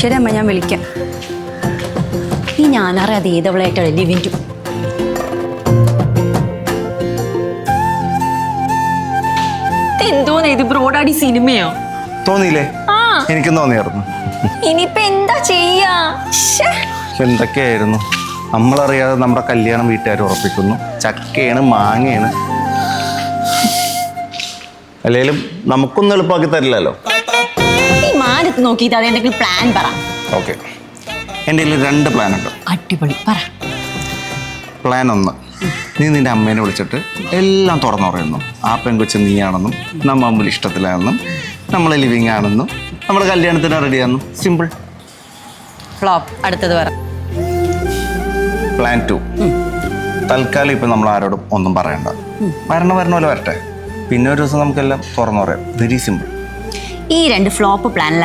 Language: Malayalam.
ശരി അമ്മ ഞാൻ വിളിക്കാം. ഈ ഞാനറിയാതെ ഏതവളായിട്ടാണ് ലിവിന്റു ടു എന്തോന്ന് ഇത് ബ്രോഡാടി സിനിമയോ? തോന്നിയില്ലേ? എനിക്കും തോന്നിയായിരുന്നു. ഇനിയിപ്പൊ എന്താ ചെയ്യാ? എന്തൊക്കെയായിരുന്നു? നമ്മളറിയാതെ നമ്മുടെ കല്യാണം വീട്ടുകാർ ഉറപ്പിക്കുന്നു. ചക്കയാണ് മാങ്ങയാണ്. അല്ലെങ്കിലും നമുക്കൊന്നും എളുപ്പമാക്കി തരില്ലല്ലോ. ഈ മാനത്ത് നോക്കിയിട്ട് അത് എന്തെങ്കിലും പ്ലാൻ പറ. ഓക്കെ എന്റെ കയ്യിൽ രണ്ട് പ്ലാൻ ഉണ്ട്. അടിപൊളി. പറ. പ്ലാൻ ഒന്ന്. നീ നിന്റെ അമ്മേനെ വിളിച്ചിട്ട് എല്ലാം തുറന്നു പറയുന്നു. ആ പെൺകൊച്ച് നീയാണെന്നും നമ്മ അമ്മ ഇഷ്ടത്തിലാണെന്നും നമ്മൾ ലിവിങ് ആണെന്നും നമ്മൾ കല്യാണത്തിന് റെഡിയാണെന്നും സിമ്പിൾ ഫ്ലോപ്പ് അടുത്തത് പറ. പ്ലാൻ ടു തൽക്കാലം ഇപ്പം നമ്മൾ ആരോടും ഒന്നും പറയണ്ട. വരണ വരണ പോലെ വരട്ടെ. പിന്നെ ഒരു ദിവസം നമുക്കെല്ലാം തുറന്നു പറയാം. വെരി സിമ്പിൾ ഈ രണ്ട് ഫ്ലോപ്പ് പ്ലാനിൽ